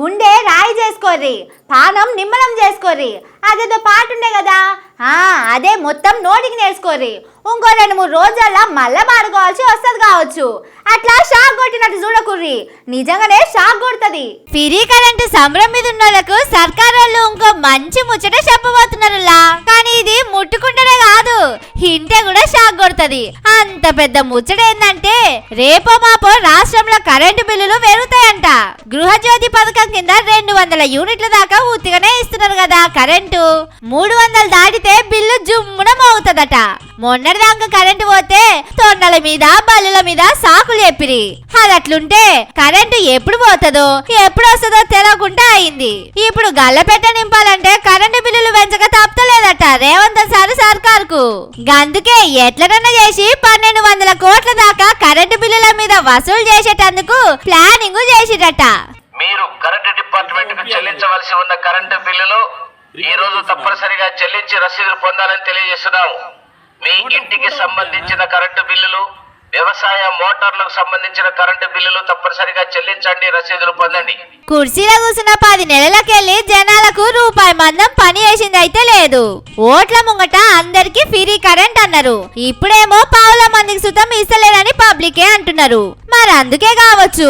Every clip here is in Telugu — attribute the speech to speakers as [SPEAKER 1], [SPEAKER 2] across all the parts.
[SPEAKER 1] గుండె రాయి చేసుకోర్రి పానం నిమ్మలం చేసుకోర్రి. అదేదో పాట ఉండే కదా. ఆ అదే మొత్తం నోటికి నేర్చుకోర్రి. ఇంకో రెండు మూడు రోజుల్లో మళ్ళా పాడుకోవాల్సి వస్తుంది కావచ్చు. అట్లా షాక్ కొట్టినట్టు చూడకుర్రి. నిజంగానే షాక్ కొడుతుంది. ఫ్రీ కరెంటు సంబరం మీద ఉన్న సర్కారోళ్ళు ఇంకో మంచి ముచ్చట చెప్పబోతున్నారులా. హింటే కూడా షాక్ కొడుతుంది. అంత పెద్ద ముచ్చట ఏంటంటే రేపో మాపో రాష్ట్రంలో కరెంటు బిల్లులు పెరుగుతాయంట. గృహజ్యోతి పథకం కింద రెండు వందల యూనిట్ల దాకా ఉత్తిగానే ఇస్తున్నారు కదా కరెంటు. మూడు వందలు దాటితే బిల్లు జుమ్మున మోగుతుందట. మొన్నటిదాకా కరెంటు పోతే తొండల మీద బల్లుల మీద సాకులు చెప్పిరి. అది అట్లుంటే కరెంటు ఎప్పుడు పోతుందో ఎప్పుడు వస్తుందో తెలియకుండా అయింది. ఇప్పుడు గల్లపెట్ట నింపాలంటే కరెంటు బిల్లు పెంచక తప్పలేదట రేవంత్ సార్ సర్కార్కు. గందుకే ఎట్లనన్నా చేసి పన్నెండు వందల కోట్ల దాకా కరెంటు బిల్లుల మీద వసూలు చేసేటందుకు ప్లానింగ్ చేసిరట.
[SPEAKER 2] మీరు కరెంటు డిపార్ట్మెంట్కు చెల్లించవలసి ఉన్న కరెంటు బిల్లులు ఈ రోజు తప్పనిసరిగా చెల్లించి రసీదులు పొందాలని తెలియజేస్తున్నాము. మీ ఇంటికి సంబంధించిన కరెంటు బిల్లులు వ్యవసాయ మోటార్లకు సంబంధించిన కరెంటు బిల్లులు తప్పనిసరిగా చెల్లించండి రసీదులు పొందండి.
[SPEAKER 1] కుర్చీలో కూర్చున్న పది నెలలకెళ్ళి జనాలకు ஓட்ல முங்கட்டா அந்த అందరికి ఫ్రీ కరెంట్ అన్నారు. ఇప్పుడేమో పావుల మందికి సుతం ఇస్తలేరని పబ్లికే అంటున్నారు. మరి అందుకే కావచ్చు.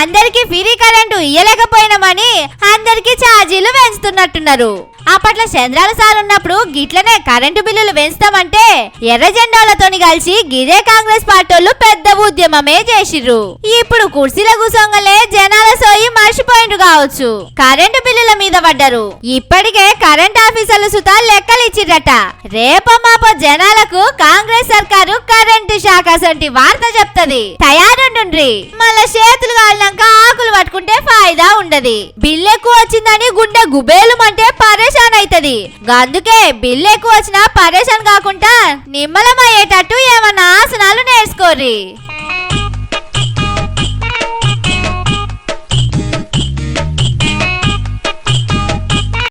[SPEAKER 1] అందరికి ఫ్రీ కరెంటు ఇయ్యలేకపోయినామని అందరికి ఛార్జీలు పెంచుతున్నట్టున్నారు. అప్పట్లో చంద్రాల సార్ ఉన్నప్పుడు గిట్లనే కరెంటు బిల్లులు పెంచుతామంటే ఎర్ర జెండాలతోని కలిసి గిదే కాంగ్రెస్ పార్టీలు పెద్ద ఉద్యమమే చేసిర్రు. ఇప్పుడు కుర్చీల కూసొంగలే జనాల సోయి మర్చిపోయిండు కావచ్చు. కరెంటు బిల్లుల మీద పడ్డారు. ఇప్పటికే కరెంట్ ఆఫీసర్లు సుతా లెక్కలు ఇచ్చిర్రట రేపు మాపో జనాలకు కాంగ్రెస్ సర్కారు కరెంటు శాఖ సొంటి వార్త చెప్తది. తయారుండ్రి మళ్ళా చేతులు కాలినాక ఆకులు పట్టుకుంటే ఫాయిదా ఉండదు. బిల్లు ఎక్కువ వచ్చిందని గుండె గుబేలు అంటే పరేషాన్ అవుతుంది అందుకే బిల్లు ఎక్కువ వచ్చినా పరేషాన్ కాకుండా నిమ్మలం అయ్యేటట్టు ఏమన్నా ఆసనాలు నేర్చుకోర్రి.